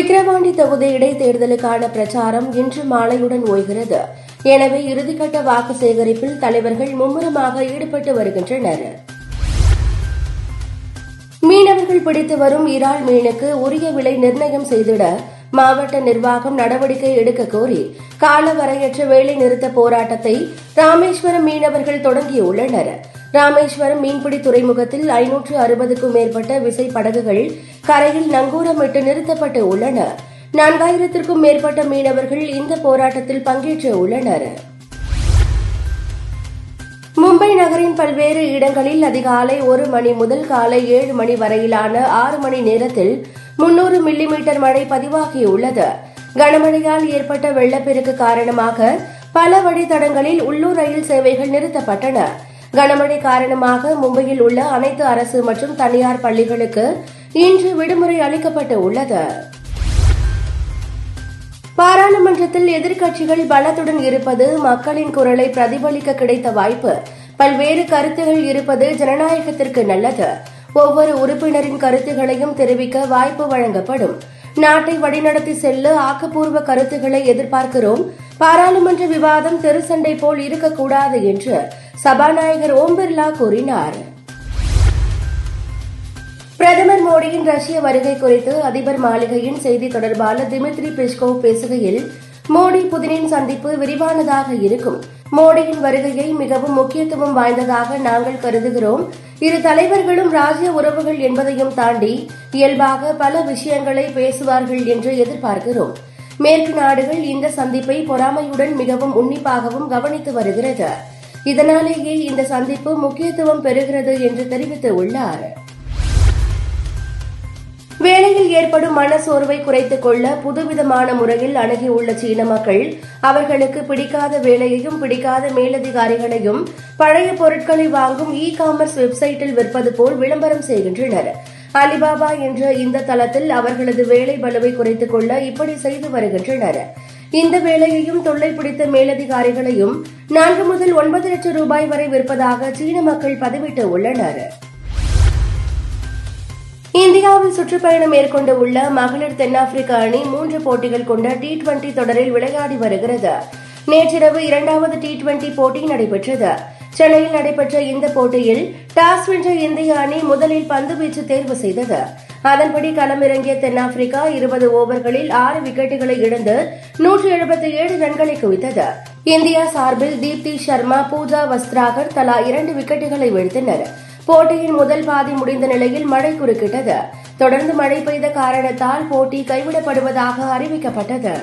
விக்கிரவாண்டி தொகுதி இடைத்தேர்தலுக்கான பிரச்சாரம் இன்று மாலையுடன் ஓய்கிறது. எனவே இறுதிக்கட்ட வாக்கு சேகரிப்பில் தலைவர்கள் மும்முரமாக ஈடுபட்டு வருகின்றனர். மீனவர்கள் பிடித்து வரும் இறால் மீனுக்கு உரிய விலை நிர்ணயம் செய்திட மாவட்ட நிர்வாகம் நடவடிக்கை எடுக்க கோரி காலவரையற்ற வேலை நிறுத்த போராட்டத்தை ராமேஸ்வரம் மீனவர்கள் தொடங்கியுள்ளனா் ராமேஸ்வரம் மீன்பிடி துறைமுகத்தில் ஐநூற்று அறுபதுக்கும் மேற்பட்ட விசை படகுகள் கரையில் நங்கூரமிட்டு நிறுத்தப்பட்டு உள்ளன. நான்காயிரத்திற்கும் மேற்பட்ட மீனவர்கள் இந்த போராட்டத்தில் பங்கேற்று உள்ளனர். மும்பை நகரின் பல்வேறு இடங்களில் அதிகாலை ஒரு மணி முதல் காலை ஏழு மணி வரையிலான ஆறு மணி நேரத்தில் முன்னூறு மில்லிமீட்டர் மழை பதிவாகியுள்ளது. கனமழையால் ஏற்பட்ட வெள்ளப்பெருக்கு காரணமாக பல வழித்தடங்களில் உள்ளூர் ரயில் சேவைகள் நிறுத்தப்பட்டன. கனமழை காரணமாக மும்பையில் உள்ள அனைத்து அரசு மற்றும் தனியார் பள்ளிகளுக்கு இன்று விடுமுறை அளிக்கப்பட்டு உள்ளது. பாராளுமன்றத்தில் எதிர்க்கட்சிகள் பலத்துடன் இருப்பது மக்களின் குரலை பிரதிபலிக்க கிடைத்த வாய்ப்பு. பல்வேறு கருத்துகள் இருப்பது ஜனநாயகத்திற்கு நல்லது. ஒவ்வொரு உறுப்பினரின் கருத்துகளையும் தெரிவிக்க வாய்ப்பு வழங்கப்படும். நாட்டை வழிநடத்தி செல்ல ஆக்கப்பூர்வ கருத்துக்களை எதிர்பார்க்கிறோம். பாராளுமன்ற விவாதம் தெருசண்டை போல் இருக்கக்கூடாது என்று சபாநாயகர் ஓம் பிர்லா கூறினார். பிரதமர் மோடியின் ரஷ்ய வருகை குறித்து அதிபர் மாளிகையின் செய்தி தொடர்பாளர் திமித்ரி பெஸ்கோவ் பேசுகையில் மோடி புதினின் சந்திப்பு விரிவானதாக இருக்கும். மோடியின் வருகையை மிகவும் முக்கியத்துவம் வாய்ந்ததாக நாங்கள் கருதுகிறோம். இரு தலைவர்களும் ராஜ்ய உறவுகள் என்பதையும் தாண்டி இயல்பாக பல விஷயங்களை பேசுவார்கள் என்று எதிர்பார்க்கிறோம். மேற்கு நாடுகள் இந்த சந்திப்பை பொறாமையுடன் மிகவும் உன்னிப்பாகவும் கவனித்து வருகிறது. இதனாலேயே இந்த சந்திப்பு முக்கியத்துவம் பெறுகிறது என்று தெரிவித்துள்ளார். வேலையில் ஏற்படும் மனசோர்வை குறைத்துக் கொள்ள புதுவிதமான முறையில் அணுகியுள்ள சீன மக்கள் அவர்களுக்கு பிடிக்காத வேலையையும் பிடிக்காத மேலதிகாரிகளையும் பழைய பொருட்களை வாங்கும் இ காமர்ஸ் வெப்சைட்டில் விற்பது போல் விளம்பரம் செய்கின்றனர். அலிபாபா என்ற இந்த தளத்தில் அவர்களது வேலை பலுவை குறைத்துக் கொள்ள இப்படி செய்து வருகின்றனர். இந்த வேலையையும் தொல்லை பிடித்த மேலதிகாரிகளையும் நான்கு முதல் ஒன்பது லட்சம் ரூபாய் வரை விற்பதாக சீன மக்கள் பதிவிட்டு உள்ளனர். இந்தியாவில் சுற்றுப்பயணம் மேற்கொண்டு உள்ள மகளிர் தென்னாப்பிரிக்க அணி மூன்று போட்டிகள் கொண்ட டி டுவெண்டி தொடரில் விளையாடி வருகிறது. நேற்றிரவு இரண்டாவது டி டுவெண்டி போட்டி நடைபெற்றது. சென்னையில் நடைபெற்ற இந்த போட்டியில் டாஸ் வென்ற இந்திய அணி முதலில் பந்து வீச்சு தேர்வு செய்தது. அதன்படி களமிறங்கிய தென்னாப்பிரிக்கா இருபது ஓவர்களில் ஆறு விக்கெட்டுகளை இழந்து நூற்று எழுபத்தி ஏழு ரன்களை குவித்தது. இந்தியா சார்பில் தீப்தி சர்மா பூஜா வஸ்திராகர் தலா இரண்டு விக்கெட்டுகளை வீழ்த்தினர். போட்டியின் முதல் பாதி முடிந்த நிலையில் மழை குறுக்கிட்டது. தொடர்ந்து மழை பெய்த காரணத்தால் போட்டி கைவிடப்படுவதாக அறிவிக்கப்பட்டது.